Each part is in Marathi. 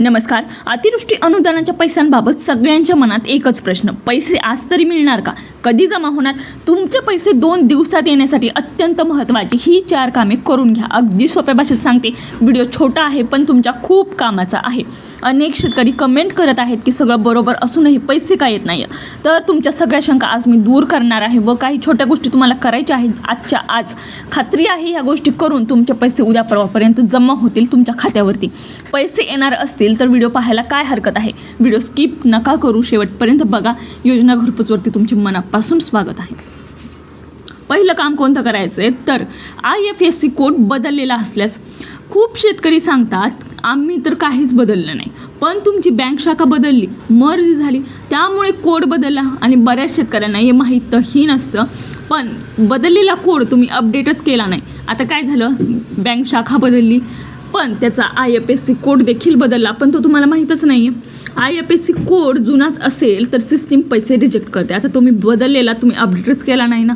नमस्कार. अतिवृष्टी अनुदानाच्या पैशांबाबत सगळ्यांच्या मनात एकच प्रश्न. पैसे आज तरी मिळणार का? कधी जमा होणार? तुमचे पैसे दोन दिवसात येण्यासाठी अत्यंत महत्त्वाची ही चार कामे करून घ्या. अगदी सोप्या भाषेत सांगते व्हिडिओ छोटा आहे पण तुमच्या खूप कामाचा आहे. अनेक शेतकरी कमेंट करत आहेत की सगळं बरोबर असूनही पैसे का येत नाही तर तुमच्या सगळ्या शंका आज मी दूर करणार आहे व काही छोट्या गोष्टी तुम्हाला करायच्या आहेत आजच्या आज. खात्री आहे ह्या गोष्टी करून तुमचे पैसे उद्या परवापर्यंत जमा होतील तुमच्या खात्यावरती. पैसे येणार असतील तर व्हिडिओ पाहायला काय हरकत आहे? व्हिडिओ स्किप नका करू. शेवटपर्यंत बघा. योजना घरपोचवरती तुमचे मनापासून स्वागत आहे. पहिलं काम कोणतं करायचं आहे तर I F S C code बदललेला असल्यास खूप शेतकरी सांगतात आम्ही तर काहीच बदललं नाही. पण तुमची बँक शाखा बदलली मर्ज झाली. त्यामुळे कोड बदलला आणि बऱ्याच शेतकऱ्यांना हे माहीतही नसतं. पण बदललेला कोड तुम्ही अपडेटच केला नाही. आता काय झालं? बँक शाखा बदलली. पण त्याचा I F S C code देखील बदलला पण तो तुम्हाला माहीतच नाही आहे I F S C code जुनाच असेल तर सिस्टीम पैसे रिजेक्ट करते. आता तुम्ही बदललेला तुम्ही अपडेटच केला नाही ना.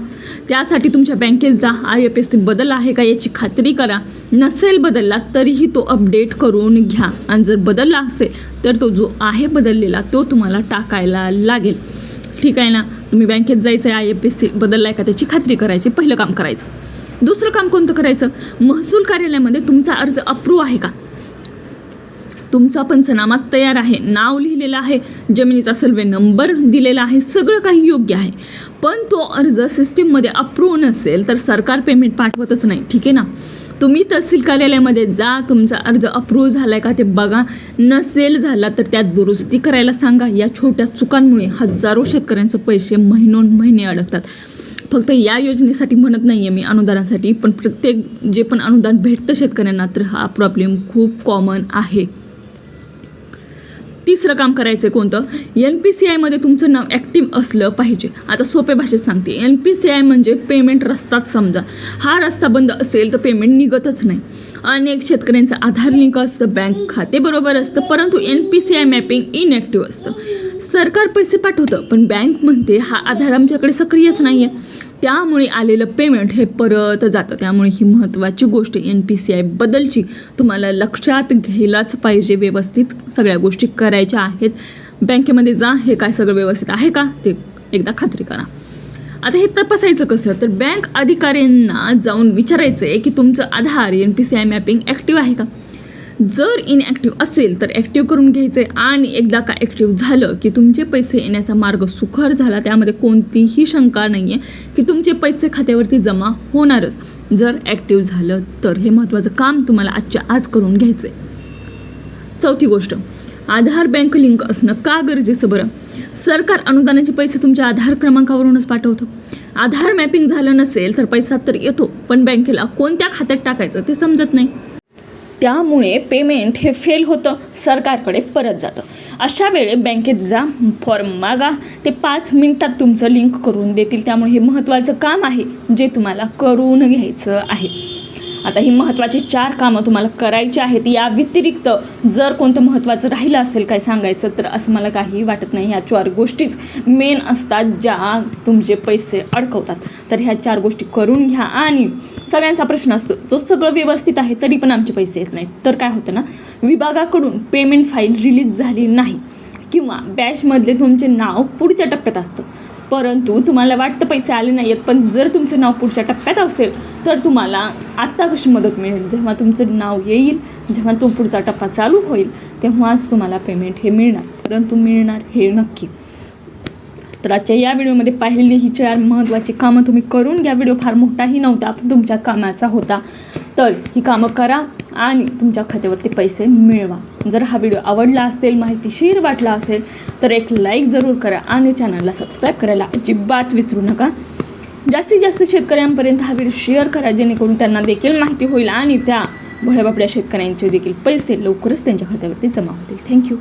त्यासाठी तुमच्या बँकेत जा. आय एफ एस सी बदल आहे का याची खात्री करा. नसेल बदलला तरीही तो अपडेट करून घ्या. आणि जर बदलला असेल तर तो जो आहे बदललेला तो तुम्हाला टाकायला लागेल. ठीक आहे ना? तुम्ही बँकेत जायचं आहे आय एफ एस सी बदलला आहे का त्याची खात्री करायची पहिलं काम करायचं. दुसरं काम कोणतं करायचं? महसूल कार्यालयामध्ये तुमचा अर्ज अप्रूव्ह आहे का? तुमचा पंचनामा तयार आहे. नाव लिहिलेलं आहे. जमिनीचा सर्वे नंबर दिलेला आहे. सगळं काही योग्य आहे. पण तो अर्ज सिस्टीममध्ये अप्रूव्ह नसेल तर सरकार पेमेंट पाठवतच नाही. ठीक आहे ना? तुम्ही तहसील कार्यालयामध्ये जा. तुमचा अर्ज अप्रूव्ह झाला आहे का ते बघा. नसेल झाला तर त्यात दुरुस्ती करायला सांगा. या छोट्या चुकांमुळे हजारो शेतकऱ्यांचे पैसे महिनोन महिने अडकतात. फक्त या योजनेसाठी म्हणत नाही आहे मी अनुदानासाठी पण प्रत्येक जे पण अनुदान भेटतं शेतकऱ्यांना तर हा प्रॉब्लेम खूप कॉमन आहे. तिसरं काम करायचं आहे कोणतं एन पी सी आयमध्ये तुमचं नाव ॲक्टिव्ह असलं पाहिजे. आता सोप्या भाषेत सांगते. एन पी सी आय म्हणजे पेमेंट रस्ताच समजा. हा रस्ता बंद असेल तर पेमेंट निघतच नाही. अनेक शेतकऱ्यांचं आधार लिंक असतं बँक खाते बरोबर असतं परंतु N P C I mapping inactive असतं. सरकार पैसे पाठवतं पण बँक म्हणते हा आधार आमच्याकडे सक्रियच नाही आहे त्यामुळे आलेलं पेमेंट हे परत जातं. त्यामुळे ही महत्त्वाची गोष्ट एन पी सी आय बदलची. तुम्हाला लक्षात घ्यायलाच पाहिजे व्यवस्थित सगळ्या गोष्टी करायच्या आहेत. बँकेमध्ये जा हे काय सगळं व्यवस्थित आहे का? ते एकदा खात्री करा. आता हे तपासायचं कसं? तर बँक अधिकाऱ्यांना जाऊन विचारायचं आहे की तुमचं Aadhaar N P C I mapping active आहे का? जर इनॲक्टिव्ह असेल तर ॲक्टिव्ह करून घ्यायचं आहे आणि एकदा का ॲक्टिव्ह झालं की तुमचे पैसे येण्याचा मार्ग सुखर झाला त्यामध्ये कोणतीही शंका नाही आहे की तुमचे पैसे खात्यावरती जमा होणारच. जर ॲक्टिव्ह झालं तर हे महत्त्वाचं काम तुम्हाला आजच्या आज करून घ्यायचं आहे चौथी गोष्ट आधार बँक लिंक असणं का गरजेचं बरं? सरकार अनुदानाचे पैसे तुमच्या आधार क्रमांकावरूनच पाठवतं. आधार मॅपिंग झालं नसेल तर पैसा तर येतो पण बँकेला कोणत्या खात्यात टाकायचं ते समजत नाही. त्यामुळे पेमेंट हे फेल होतं. सरकारकडे परत जातं. अशा वेळे बँकेत जा फॉर्म मागा. ते पाच मिनटात तुमचं लिंक करून देतील. त्यामुळे हे महत्त्वाचं काम आहे जे तुम्हाला करून घ्यायचं आहे. आता ही महत्त्वाची चार कामं तुम्हाला करायची आहेत. या व्यतिरिक्त जर कोणतं महत्त्वाचं राहिलं असेल काय सांगायचं तर असं मला काही वाटत नाही. ह्या चार गोष्टीच मेन असतात ज्या तुमचे पैसे अडकवतात. तर ह्या चार गोष्टी करून घ्या. आणि सगळ्यांचा प्रश्न असतो जो सगळं व्यवस्थित आहे तरी पण आमचे पैसे येत नाहीत. तर काय होतं ना विभागाकडून पेमेंट फाईल रिलीज झाली नाही. किंवा बॅचमधले तुमचे नाव पुढच्या टप्प्यात असतं. परंतु तुम्हाला वाटतं पैसे आले नाही आहेत पण जर तुमचं नाव पुढच्या टप्प्यात असेल तर तुम्हाला आत्ता कशी मदत मिळेल? जेव्हा तुमचं नाव येईल जेव्हा तो पुढचा टप्पा चालू होईल तेव्हाच तुम्हाला पेमेंट हे मिळणार. परंतु मिळणार हे नक्की. तर आजच्या या व्हिडिओमध्ये पाहिलेली ही चार महत्त्वाची कामं तुम्ही करून घ्या. व्हिडिओ फार मोठाही नव्हता पण तुमच्या कामाचा होता. तर ही कामं करा आणि तुमच्या खात्यावरती पैसे मिळवा. जर हा व्हिडिओ आवडला असेल माहितीशीर वाटला असेल तर एक लाईक जरूर करा आणि चॅनलला सबस्क्राईब करायला अजिबात विसरू नका. जास्तीत जास्त शेतकऱ्यांपर्यंत हा व्हिडिओ शेअर करा जेणेकरून त्यांना देखील माहिती होईल आणि त्या भोळ्याबापड्या शेतकऱ्यांचे देखील पैसे लवकरच त्यांच्या खात्यावरती जमा होतील. थँक्यू